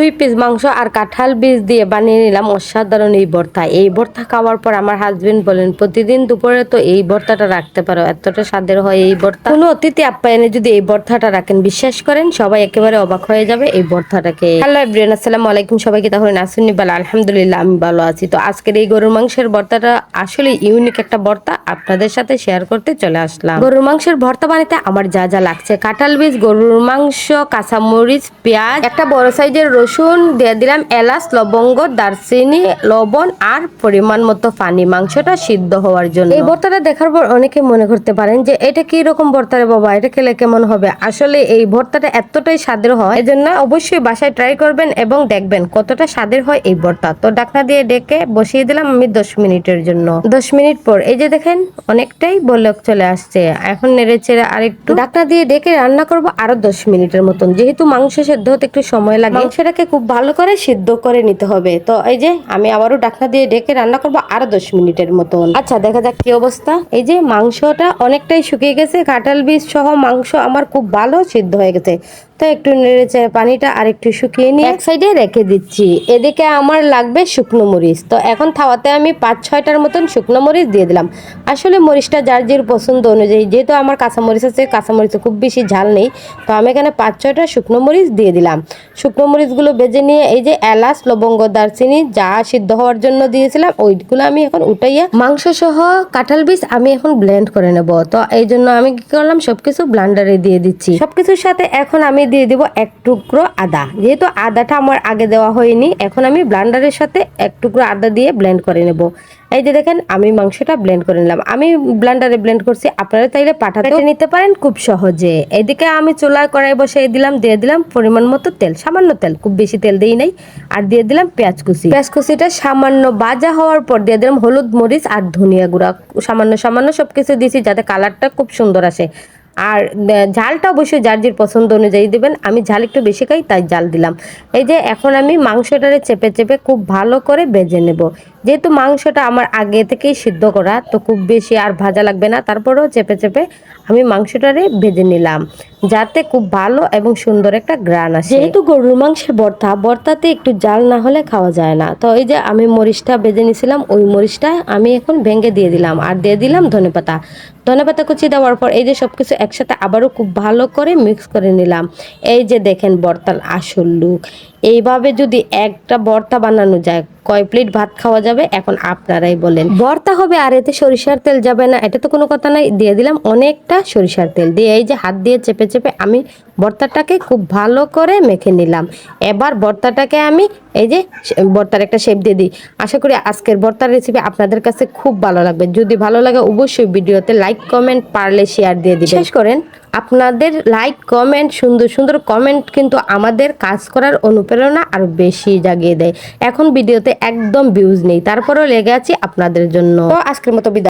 দুই পিস মাংস আর কাঁঠাল বীজ দিয়ে বানিয়ে নিলাম অসাধারণ এই ভর্তা। এই ভর্তা খাওয়ার পর আমার হাজবেন্ড বলেন, প্রতিদিন দুপুরে তো এই ভর্তাটা রাখতে পারো, এতটা স্বাদের হয় এই ভর্তা? কোনো অতিথি আপ্যায়নে যদি এই ভর্তাটা রাখেন, বিশ্বাস করেন সবাই একেবারে অবাক হয়ে যাবে এই ভর্তাটাকে। হ্যালো এভরিয়ান আসসালামু আলাইকুম। সবাইকে তাহলে নাসুনি বালা, আলহামদুলিল্লাহ, আমি ভালো আছি। তো আজকের এই গরুর মাংসের ভর্তাটা আসলে ইউনিক একটা ভর্তা। আপনাদের সাথে শেয়ার করতে চলে আসলাম। গরুর মাংসের ভর্তা বানাতে আমার যা যা লাগছে। কাঁঠাল বীজ, গরুর মাংস, কাঁচামরিচ, পেঁয়াজ, একটা বড় সাইজের রসুন দিয়ে দিলাম এলাচ লবঙ্গ দারচিনি লবণ আর পরিমাণ মতো পানি। মাংসটা সিদ্ধ হওয়ার জন্য। এই ভর্তাটা দেখার পর অনেকে মনে করতে পারেন যে এটা কি রকম ভর্তা রে বাবা? এটা খেলে কেমন হবে? আসলে এই ভর্তাটা এতটাই স্বাদের হয় এজন্য অবশ্যই বাসায় ট্রাই করবেন এবং দেখবেন কতটা স্বাদের হয় এই ভর্তা। তো ডাকনা দিয়ে ডেকে বসিয়ে দিলাম আমি দশ মিনিটের জন্য। দশ মিনিট পর এই যে দেখেন অনেকটাই বলক চলে আসছে। এখন নেড়ে চেড়ে আরেকটু। ডাকনা দিয়ে ডেকে রান্না করব আরও দশ মিনিটের মতন। যেহেতু মাংস সেদ্ধ হতে একটু সময় লাগে। মাংসটাকে খুব ভালো করে সিদ্ধ করে নিতে হবে। তো এই যে আমি আবারও ডাকনা দিয়ে ডেকে রান্না করব আরও দশ মিনিটের মতন। আচ্ছা দেখা যাক কি অবস্থা। এই যে মাংসটা অনেকটাই শুকিয়ে গেছে। কাঁঠাল বীজ সহ মাংস আমার খুব ভালো সিদ্ধ হয়ে গেছে। তো একটু নেড়েছে পানিটা আর একটু শুকিয়ে নিয়ে এক সাইডে রেখে দিচ্ছি। এদিকে আমার লাগবে শুকনো মরিচ। তো এখন থাওয়াতে আমি পাঁচ ছয়টার মতন শুকনো মরিচ দিয়ে দিলাম। আসলে মরিচটা যার যার পছন্দ অনুযায়ী যেহেতু আমার কাঁচা মরিচ আছে কাঁচা মরিচে খুব বেশি ঝাল নেই তো আমি এখানে পাঁচ ছয়টা শুকনো মরিচ দিয়ে দিলাম। শুকনো মরিচগুলো বেজে নিয়ে এই যে এলাচ লবঙ্গ দারচিনি যা সিদ্ধ হওয়ার জন্য দিয়েছিলাম ওইগুলো আমি এখন উঠাইয়া মাংস সহ কাঁঠাল বীজ আমি এখন ব্লেন্ড করে নেব। তো এই জন্য আমি কি করলাম সবকিছু ব্লান্ডারে দিয়ে দিচ্ছি। সবকিছুর সাথে এখন আমি দিয়ে দিব এক টুকরো আদা। যেহেতু আদাটা আমার আগে দেওয়া হয়নি, এখন আমি ব্লান্ডারের সাথে এক টুকরো আদা দিয়ে ব্লেন্ড করে নেব। এই যে দেখেন, আমি মাংসটা ব্লেন্ড করে নিলাম। আমি ব্লান্ডারে ব্লেন্ড করছি, আপনারা চাইলে পাঠাতে নিতে পারেন খুব সহজে। এদিকে আমি চুলায় কড়াই বসিয়ে দিলাম, দিয়ে দিলাম পরিমাণ মতো তেল, সামান্য তেল, খুব বেশি তেল দিই নাই। আর দিয়ে দিলাম পেঁয়াজ কুচি। পেঁয়াজ কুচিটা সামান্য বাজা হওয়ার পর দিয়ে দিলাম হলুদ মরিচ আর ধনিয়া গুঁড়া। সামান্য সামান্য সবকিছু দিয়েছি যাতে কালারটা খুব সুন্দর আসে। আর ঝালটা অবশ্যই যার যার পছন্দ অনুযায়ী দেবেন। আমি ঝাল একটু বেশি খাই, তাই জাল দিলাম। এই যে, এখন আমি মাংসটারে চেপে চেপে খুব ভালো করে বেজে নেব। যেহেতু মাংসটা আমার আগে থেকেই সিদ্ধ করা, তো খুব বেশি আর ভাজা লাগবে না। তারপরেও চেপে চেপে আমি মাংসটারে ভেজে নিলাম, যাতে খুব ভালো এবং সুন্দর একটা গ্রান আসে। যেহেতু গরুর মাংসের ভর্তা, ভর্তাতে একটু জাল না হলে খাওয়া যায় না। তো এই যে আমি মরিচটা ভেজে নিয়েছিলাম ওই মরিচটা আমি এখন ভেঙে দিয়ে দিলাম আর দিয়ে দিলাম ধনেপাতা ধনেপাতা কুচি দেওয়ার পর এই যে সবকিছু একসাথে আবারও খুব ভালো করে মিক্স করে নিলাম। এই যে দেখেন ভর্তার আসল লুক। এইভাবে যদি একটা ভর্তা বানানো যায় কয় প্লেট ভাত খাওয়া যাবে? এখন আপনারাই বলেন। ভর্তা হবে আর এতে সরিষার তেল যাবে না। এটা তো কোনো কথা নাই। দিয়ে দিলাম অনেকটা সরিষার তেল। দিয়ে এই যে হাত দিয়ে চেপে চেপে আমি ভর্তাটাকে খুব ভালো করে মেখে নিলাম। এবার ভর্তাটাকে আমি এই যে ভর্তার একটা শেপ দিয়ে দিই। আশা করি আজকের ভর্তার রেসিপি আপনাদের কাছে খুব ভালো লাগবে। যদি ভালো লাগে অবশ্যই ভিডিওতে লাইক কমেন্ট পারলে শেয়ার দিয়ে দিবেন। শেষ করেন। আপনাদের লাইক কমেন্ট সুন্দর সুন্দর কমেন্ট কিন্তু আমাদের কাজ করার অনুপ্রেরণা আরও বেশি জাগিয়ে দেয়। এখন ভিডিওতে একদম ভিউজ নেই। তারপরেও লেগে আছি আপনাদের জন্য। আজকের মতো বিদায়।